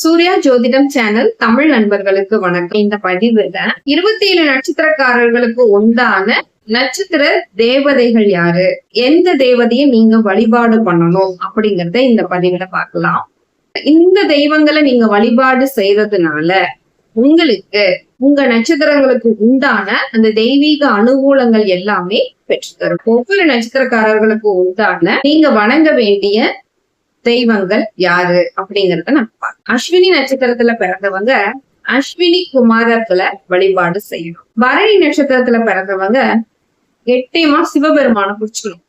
சூர்யா ஜோதிடம் சேனல் தமிழ் நண்பர்களுக்கு வணக்கம். இந்த பதிவுல இருபத்தி ஏழு நட்சத்திரக்காரர்களுக்கு உண்டான நட்சத்திர தேவதைகள் யாரு? எந்த தேவதையை நீங்க வழிபாடு பண்ணணும் அப்படிங்கறத இந்த பதிவுல பார்க்கலாம். இந்த தெய்வங்களை நீங்க வழிபாடு செய்யறதுனால உங்களுக்கு உங்க நட்சத்திரங்களுக்கு உண்டான அந்த தெய்வீக அனுகூலங்கள் எல்லாமே பெற்று தரும் ஒவ்வொரு நட்சத்திரக்காரர்களுக்கு உண்டான நீங்க வணங்க வேண்டிய தெய்வங்கள் யாரு அப்படிங்கறத நம்ம பார்க்கணும். அஸ்வினி நட்சத்திரத்துல பிறந்தவங்க அஸ்வினி குமாரத்துல வழிபாடு செய்யணும். பரணி நட்சத்திரத்துல பிறந்தவங்க எட்டேமா சிவபெருமான புடிச்சுக்கணும்.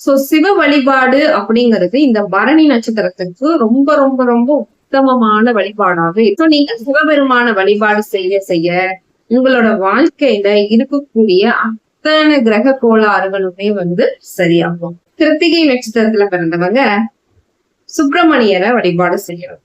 சோ சிவ வழிபாடு அப்படிங்கிறது இந்த பரணி நட்சத்திரத்துக்கு ரொம்ப ரொம்ப ரொம்ப உத்தமமான வழிபாடாக இப்போ நீங்க சிவபெருமான வழிபாடு செய்ய செய்ய உங்களோட வாழ்க்கையில இருக்கக்கூடிய அத்தனை கிரக கோளாறுகளுமே வந்து சரியாகும். கிருத்திகை நட்சத்திரத்துல பிறந்தவங்க சுப்பிரமணியரை வழிபாடு செய்யணும்.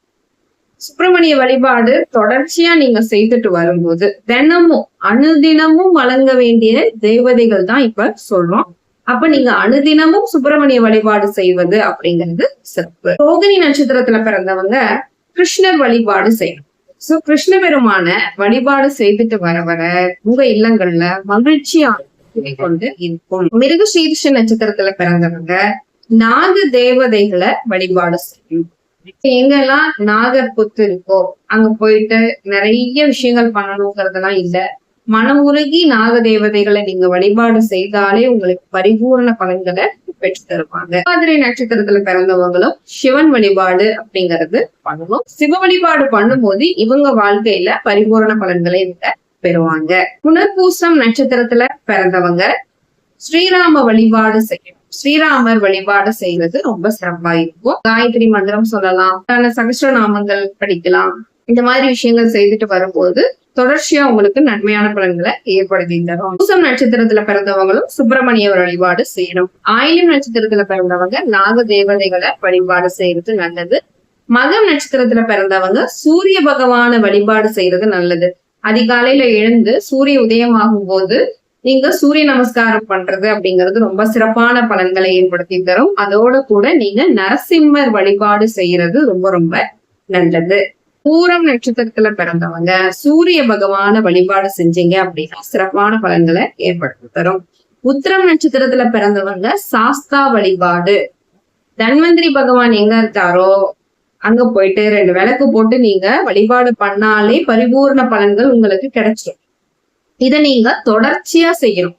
சுப்பிரமணிய வழிபாடு தொடர்ச்சியா நீங்க செய்துட்டு வரும்போது தினமும் அனுதினமும் வழங்க வேண்டிய தேவதைகள் தான் இப்ப சொல்றோம். அப்ப நீங்க அனுதினமும் சுப்பிரமணிய வழிபாடு செய்வது அப்படிங்கிறது சிறப்பு. ரோகிணி நட்சத்திரத்துல பிறந்தவங்க கிருஷ்ணர் வழிபாடு செய்யணும். சோ கிருஷ்ண பெருமான வழிபாடு செய்துட்டு வர வர உங்க இல்லங்கள்ல மகிழ்ச்சியா கொண்டு இருக்கும் மிருக சீர்ஷ நட்சத்திரத்துல பிறந்தவங்க நாக தேவதைகளை வழிபாடு செய்யும். எங்கெல்லாம் நாகர் புத்து இருக்கோ அங்க போயிட்டு நிறைய விஷயங்கள் பண்ணணுங்கிறதெல்லாம் இல்ல. மனமுருகி நாக தேவதைகளை நீங்க வழிபாடு செய்தாலே உங்களுக்கு பரிபூர்ண பலன்களை பெற்று தருவாங்க. மாதிரி நட்சத்திரத்துல பிறந்தவங்களும் சிவன் வழிபாடு அப்படிங்கறது பண்ணணும் சிவ வழிபாடு பண்ணும்போது இவங்க வாழ்க்கையில பரிபூரண பலன்களை இவங்க பெறுவாங்க. புனர்பூசம் நட்சத்திரத்துல பிறந்தவங்க ஸ்ரீராம வழிபாடு செய்யணும். ஸ்ரீராமர் வழிபாடு செய்யறது ரொம்ப சிறப்பா இருக்கும். காயத்ரி மந்திரம் சொல்லலாம். தன சகஸ்ரநாமங்கள் படிக்கலாம். இந்த மாதிரி விஷயங்கள் செய்துட்டு வரும்போது தொடர்ச்சியா உங்களுக்கு நன்மையான பலன்களை ஏற்படுத்தி தரும். பூசம் நட்சத்திரத்துல பிறந்தவங்களும் சுப்பிரமணிய வழிபாடு செய்யணும். ஆயிலம் நட்சத்திரத்துல பிறந்தவங்க நாக தேவதைகளை வழிபாடு செய்யறது நல்லது. மகம் நட்சத்திரத்துல பிறந்தவங்க சூரிய பகவான வழிபாடு செய்யறது நல்லது. அதிகாலையில எழுந்து சூரிய உதயமாகும் போது நீங்க சூரிய நமஸ்காரம் பண்றது அப்படிங்கிறது ரொம்ப சிறப்பான பலன்களை ஏற்படுத்தி தரும். அதோட கூட நீங்க நரசிம்மர் வழிபாடு செய்யறது ரொம்ப ரொம்ப நல்லது. பூரம் நட்சத்திரத்துல பிறந்தவங்க சூரிய பகவான வழிபாடு செஞ்சீங்க அப்படின்னா சிறப்பான பலன்களை ஏற்படுத்தி தரும். உத்திரம் நட்சத்திரத்துல பிறந்தவங்க சாஸ்தா வழிபாடு. தன்வந்திரி பகவான் எங்க இருக்காரோ அங்க போயிட்டு ரெண்டு விளக்கு போட்டு நீங்க வழிபாடு பண்ணாலே பரிபூர்ண பலன்கள் உங்களுக்கு கிடைச்சிடும் இதை நீங்க தொடர்ச்சியா செய்யணும்.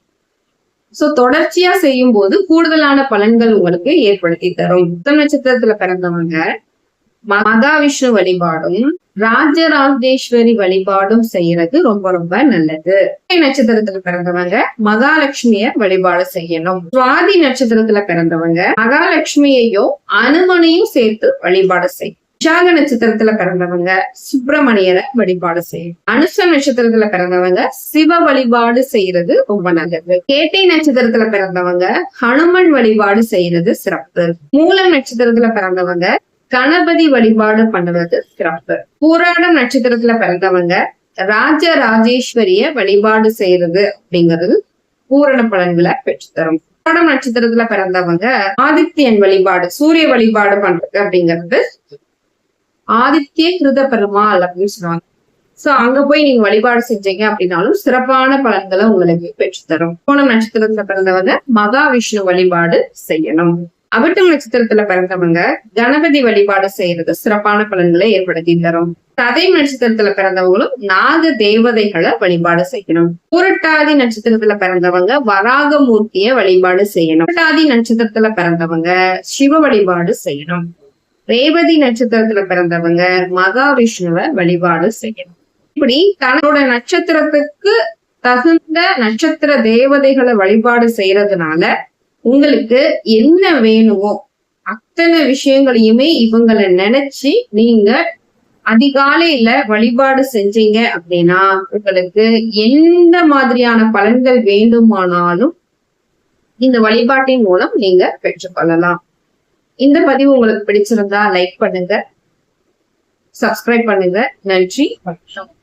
சோ தொடர்ச்சியா செய்யும் போது கூடுதலான பலன்கள் உங்களுக்கு ஏற்படுத்தி தரும். புத்த நட்சத்திரத்துல பிறந்தவங்க மகாவிஷ்ணு வழிபாடும் ராஜராஜேஸ்வரி வழிபாடும் செய்யறது ரொம்ப ரொம்ப நல்லது. நட்சத்திரத்துல பிறந்தவங்க மகாலட்சுமிய வழிபாடு செய்யணும். சுவாதி நட்சத்திரத்துல பிறந்தவங்க மகாலட்சுமியையும் அனுமனையும் சேர்த்து வழிபாடு செய்யும் விசாக நட்சத்திரத்துல பிறந்தவங்க சுப்பிரமணியரை வழிபாடு செய்யும் அனுஷ நட்சத்திரத்துல பிறந்தவங்க சிவ வழிபாடு செய்யறது ரொம்ப நல்லது. கேட்டை நட்சத்திரத்துல பிறந்தவங்க ஹனுமன் வழிபாடு செய்யறது சிறப்பு. மூல நட்சத்திரத்துல பிறந்தவங்க கணபதி வழிபாடு பண்ணுறது சிறப்பு. பூராட நட்சத்திரத்துல பிறந்தவங்க ராஜ ராஜேஸ்வரிய வழிபாடு செய்யறது அப்படிங்கிறது பூரண பலன்களை பெற்றுத்தரும். பூராடம் நட்சத்திரத்துல பிறந்தவங்க ஆதித்யன் வழிபாடு சூரிய வழிபாடு பண்றது அப்படிங்கிறது ஆதித்ய கிருத பெருமாள் அப்படின்னு சொல்லுவாங்க. சோ அங்க போய் நீங்க வழிபாடு செஞ்சீங்க அப்படின்னாலும் சிறப்பான பலன்களை உங்களுக்கு பெற்றுத்தரும். கோணம் நட்சத்திரத்துல பிறந்தவங்க மகாவிஷ்ணு வழிபாடு செய்யணும். அவிட்டம் நட்சத்திரத்துல பிறந்தவங்க கணபதி வழிபாடு செய்யறது சிறப்பான பலன்களை ஏற்படுத்தி தரும். சதை நட்சத்திரத்துல பிறந்தவங்களும் நாக தேவதைகளை வழிபாடு செய்யணும். புரட்டாதி நட்சத்திரத்துல பிறந்தவங்க வராக மூர்த்திய வழிபாடு செய்யணும். புரட்டாதி நட்சத்திரத்துல பிறந்தவங்க சிவ வழிபாடு செய்யணும். ரேவதி நட்சத்திரத்துல பிறந்தவங்க மகாவிஷ்ணுவை வழிபாடு செய்யணும். இப்படி தன்னோட நட்சத்திரத்துக்கு தகுந்த நட்சத்திர தேவதைகளை வழிபாடு செய்யறதுனால உங்களுக்கு என்ன வேணுமோ அத்தனை விஷயங்களையுமே இவங்களை நினைச்சு நீங்க அதிகாலையில வழிபாடு செஞ்சீங்க அப்படின்னா உங்களுக்கு எந்த மாதிரியான பலன்கள் வேண்டுமானாலும் இந்த வழிபாட்டின் மூலம் நீங்க பெற்றுக்கொள்ளலாம். இந்த பதிவு உங்களுக்கு பிடிச்சிருந்தா லைக் பண்ணுங்க சப்ஸ்கிரைப் பண்ணுங்க. நன்றி. வணக்கம்